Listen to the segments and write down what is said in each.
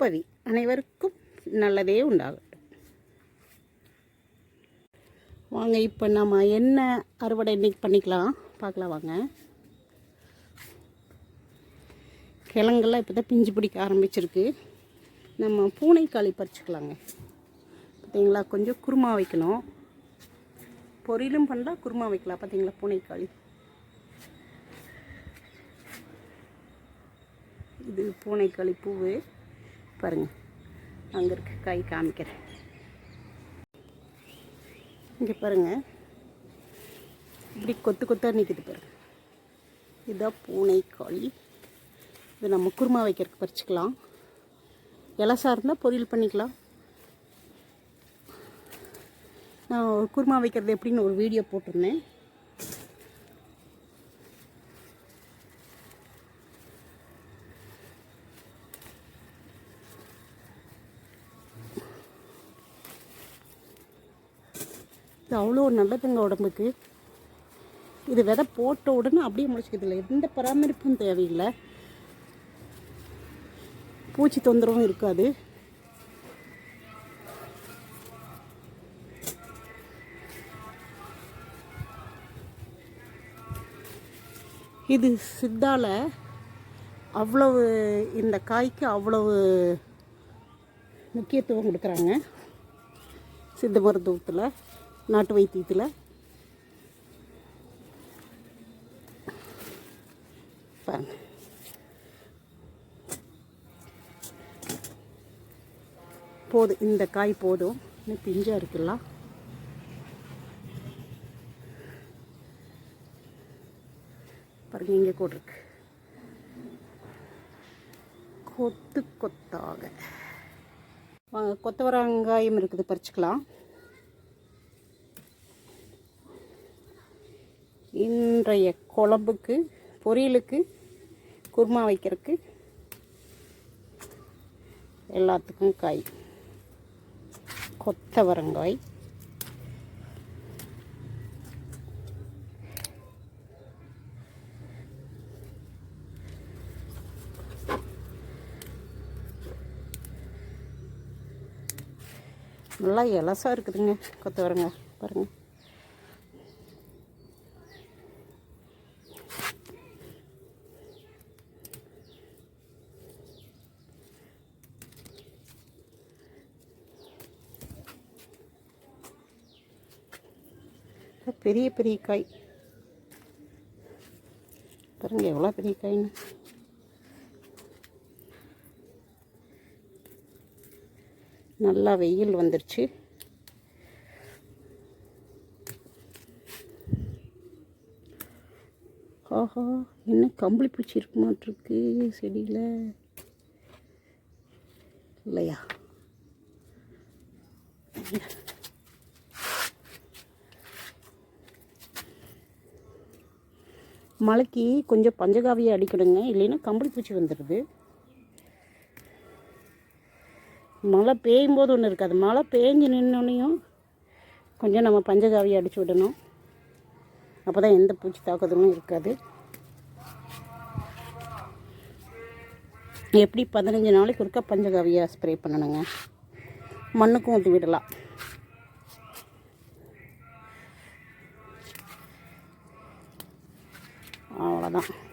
நற்பவி அனைவருக்கும் நல்லதே உண்டாகட்டும். வாங்க இப்போ நம்ம என்ன அறுவடை இன்றைக்கி பண்ணிக்கலாம்? பார்க்கலாம் வாங்க. கிழங்கெல்லாம் இப்போ தான் பிஞ்சு பிடிக்க ஆரம்பிச்சிருக்கு. நம்ம பூனைக்காளி பறிச்சுக்கலாங்க. பார்த்தீங்களா? கொஞ்சம் குருமா வைக்கணும். பொரியலும் பண்ணலாம் குருமா வைக்கலாம். பார்த்தீங்களா? பூனைக்காளி. இது பூனைக்காளி பூவு. பாருங்கள் அங்கே இருக்க. காய் காமிக்கிறேன். இங்கே பாருங்கள் இப்படி கொத்து கொத்தாக நிற்கிது பாருங்க. இதுதான் பூனைக்காளி. இது நம்ம குருமா வைக்கிறதுக்கு பறிச்சிக்கலாம். இலசா இருந்தால் பொரியல் பண்ணிக்கலாம். நான் ஒரு குருமா வைக்கிறது எப்படின்னு ஒரு வீடியோ போட்டிருந்தேன். இது அவ்வளோ நல்லதுங்க உடம்புக்கு. இது விதை போட்ட உடனே அப்படியே முடிச்சுக்கிறது இல்லை. எந்த பராமரிப்பும் தேவையில்லை. பூச்சி தொந்தரவும் இருக்காது. இது சித்தால அவ்வளவு இந்த காய்க்கு அவ்வளவு முக்கியத்துவம் கொடுக்குறாங்க. சித்த மருத்துவத்தில் நாட்டு வைத்தியத்தில். பாருங்க. போதும் இந்த காய் போதும். இன்னும் பிஞ்சாக இருக்குல்ல. பாருங்க இங்கே கூட இருக்கு. கொத்து கொத்தாக. வாங்க கொத்தவரங்காயம் இருக்குது பறிச்சுக்கலாம். இன்றைய குழம்புக்கு பொரியலுக்கு குருமா வைக்கிறதுக்கு எல்லாத்துக்கும் காய். கொத்தவரங்காய். நல்லா எலசாக இருக்குதுங்க கொத்தவரங்காய். பாருங்கள் பெரிய பெரிய காய். பாருங்க எவ்வளோ பெரிய காய்னு. நல்லா வெயில் வந்துருச்சு. ஆஹா என்ன கம்பளி பூச்சி இருக்க மாட்டிருக்கு செடியில். இல்லையா? மழைக்கு கொஞ்சம் பஞ்சகாவியை அடிக்கணுங்க. இல்லைன்னா கம்பளி பூச்சி வந்துடுது. மழை பெய்யும் போது ஒன்று இருக்காது. மழை பேஞ்சு நின்னோடனையும் கொஞ்சம் நம்ம பஞ்சகாவியை அடித்து விடணும். அப்போ தான் எந்த பூச்சி தாக்குதலும் இருக்காது. எப்படி பதினஞ்சு நாளைக்கு ஒருக்கா பஞ்சகாவியை ஸ்ப்ரே பண்ணணுங்க. மண்ணுக்கும் ஊற்றி விடலாம் அவ்வளோதான்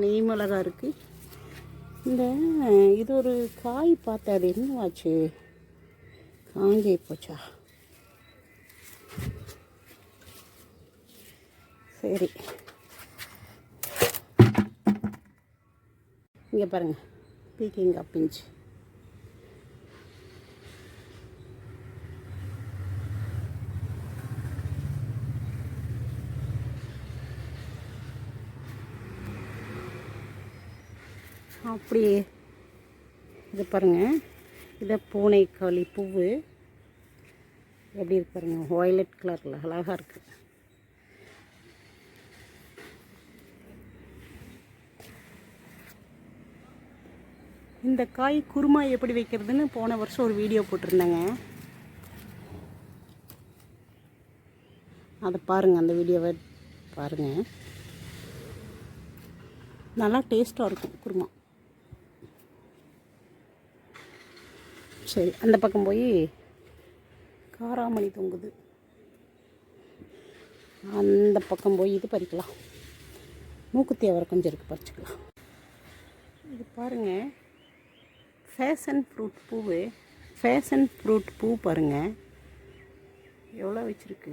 நெய் மிளகா இருக்குது இந்த இது ஒரு காய் பார்த்தேன் அது என்னவாச்சு? காஞ்சி போச்சா? சரி. இங்கே பாருங்கள் பீக்கிங்காய் பிஞ்சு. அப்படி. இது பாருங்கள் இதை பூனைக்காளி பூவு. எப்படி இருக்கு பாருங்க. வயலட் கலரில் அழகாக இருக்குது இந்த காய் குருமா எப்படி வைக்கிறதுன்னு போன வருஷம் ஒரு வீடியோ போட்டிருந்தேங்க. அதை பாருங்கள் அந்த வீடியோவை பாருங்கள் நல்லா டேஸ்ட்டாக இருக்கும் குருமா. சரி அந்த பக்கம் போய் காராமணி தொங்குது. அந்த பக்கம் போய் இது பறிக்கலாம். மூக்குத்தி அவரை கொஞ்சம் இருக்குது பறிச்சுக்கலாம். இது பாருங்கள் ஃபேஷன் ஃப்ரூட் பூவு ஃபேஷன் ஃப்ரூட் பூ பாருங்கள் எவ்வளோ வச்சுருக்கு?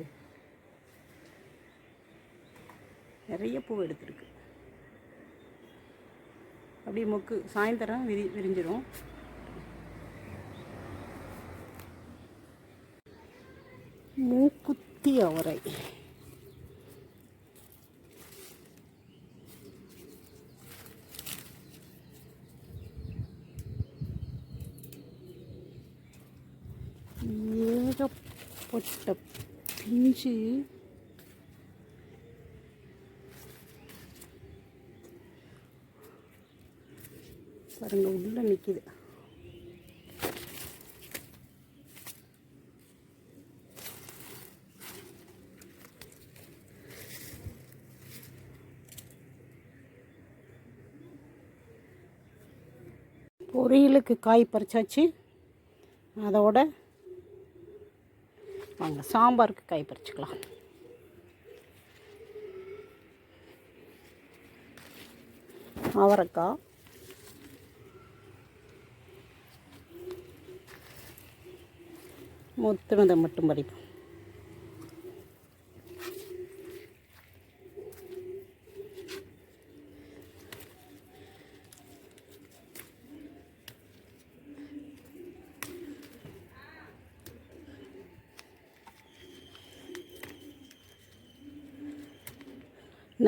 நிறைய பூ எடுத்துருக்கு. அப்படியே மொக்கு சாயந்தரம் விரி விரிஞ்சிடும் மூக்குத்தி அவரை. ஏகப்பட்ட பிஞ்சு. பாருங்க உள்ள நிற்கிது பொரியலுக்கு காய் பறிச்சாச்சு. அதோட வாங்க சாம்பாருக்கு காய் பறிச்சுக்கலாம். அவரைக்காய் முத்துனதை மட்டும் பறிப்போம்.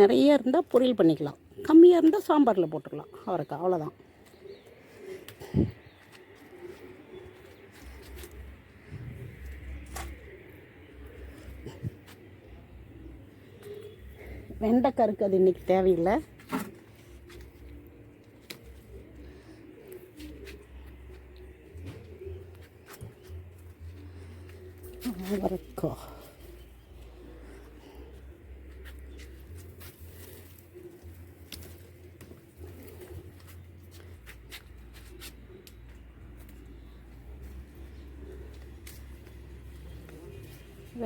நிறைய இருந்தால் பொரியல் பண்ணிக்கலாம். கம்மியாக இருந்தால் சாம்பாரில் போட்டுக்கலாம். அவரைக்காய் அவ்வளோதான் வெண்டைக்கருக்கு அது இன்றைக்கி தேவையில்லை. அவரைக்காய்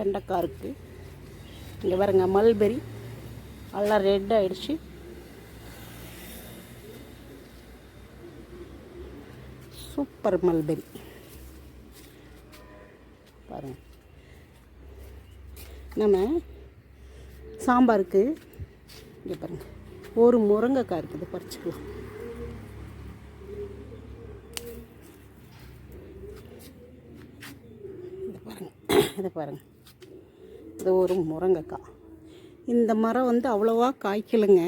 வெண்டைக்காய் இருக்குது இங்கே பாருங்க மல்பெரி எல்லாம் ரெட் ஆகிடுச்சு சூப்பர் மல்பெரி பாருங்க. நம்ம சாம்பாருக்கு இங்கே பாருங்கள் ஒரு முருங்கைக்காய் இருக்குது பறிச்சுக்கலாம். இதை பாருங்கள் இதை பாருங்கள் இது ஒரு முருங்கைக்காய். இந்த மரம் வந்து அவ்வளோவா காய்க்கலைங்க.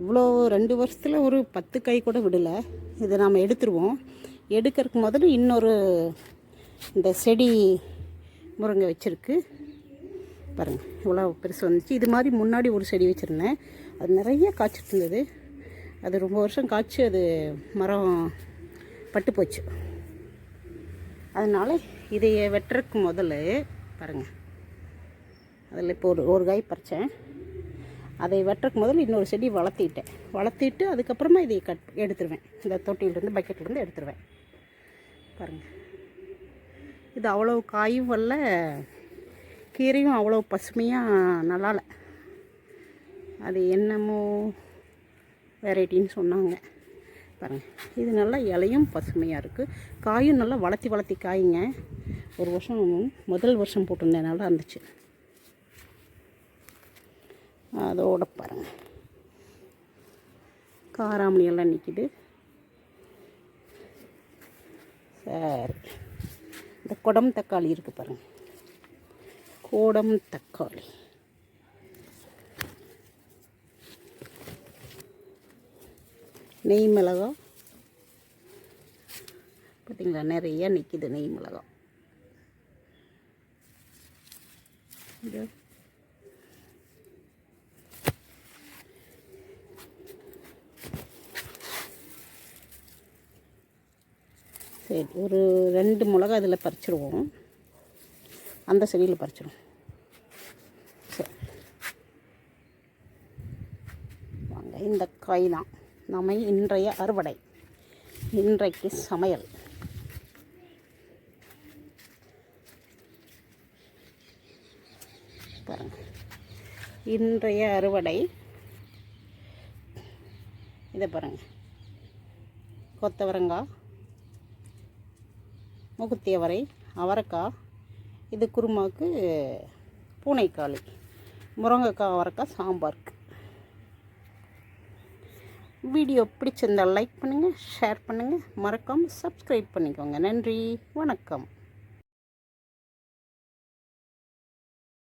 இவ்வளோ ரெண்டு வருஷத்தில் ஒரு பத்து காய் கூட விடலை. இதை நாம் எடுத்துருவோம். எடுக்கிறதுக்கு முதல்ல இன்னொரு இந்த செடி முருங்கை வச்சுருக்கு. பாருங்கள் இவ்வளோ பெருசு வந்துச்சு. இது மாதிரி முன்னாடி ஒரு செடி வச்சுருந்தேன். அது நிறைய காய்ச்சிட்டு இருந்தது. அது ரொம்ப வருஷம் காய்ச்சி அது மரம் பட்டு போச்சு. அதனால் இதையை வெட்டுறதுக்கு முதல்ல பாருங்கள் அதில் இப்போ ஒரு ஒரு காய் பறித்தேன். அதை வெட்டுறக்கு முதல்ல இன்னொரு செடி வளர்த்திட்டேன். வளர்த்திட்டு அதுக்கப்புறமா இதை கட் எடுத்துருவேன். இந்த தொட்டியிலேருந்து பக்கெட்லேருந்து எடுத்துருவேன். பாருங்கள் இது அவ்வளோ காயும் வரல கீரையும் அவ்வளோ பசுமையாக நல்லால அது என்னமோ வெரைட்டின்னு சொன்னாங்க. பாருங்கள் இது நல்லா இலையும் பசுமையாக இருக்குது காயும் நல்லா வளர்த்தி வளர்த்தி காய்ங்க. ஒரு வருஷம் முதல் வருஷம் போட்டிருந்தேன். நல்லா இருந்துச்சு. அதோட பாருங்கள் காராமணி எல்லாம் நிற்கிது சரி. இந்த குடம் தக்காளி இருக்குது பாருங்கள் கோடம் தக்காளி. நெய் மிளகா. பார்த்தீங்களா நிறையா நிற்கிது நெய் மிளகா. சரி ஒரு ரெண்டு மிளகா இதில் பறிச்சிடுவோம். அந்த செடியில் பறிச்சிடுவோம். சரி. வாங்க இந்த காய் தான். நம்ம இன்றைய அறுவடை. இன்றைக்கு சமையல். பாருங்கள் இன்றைய அறுவடை. இதை பாருங்கள் கொத்தவரங்காய் முகுத்தியவரை அவரைக்காய் இது குருமாவுக்கு பூனைக்காளி முருங்கைக்காய் அவரைக்காய் சாம்பாருக்கு வீடியோ பிடிச்சிருந்தால் லைக் பண்ணுங்கள் ஷேர் பண்ணுங்கள் மறக்காமல் சப்ஸ்கிரைப் பண்ணிக்கோங்க. நன்றி வணக்கம்.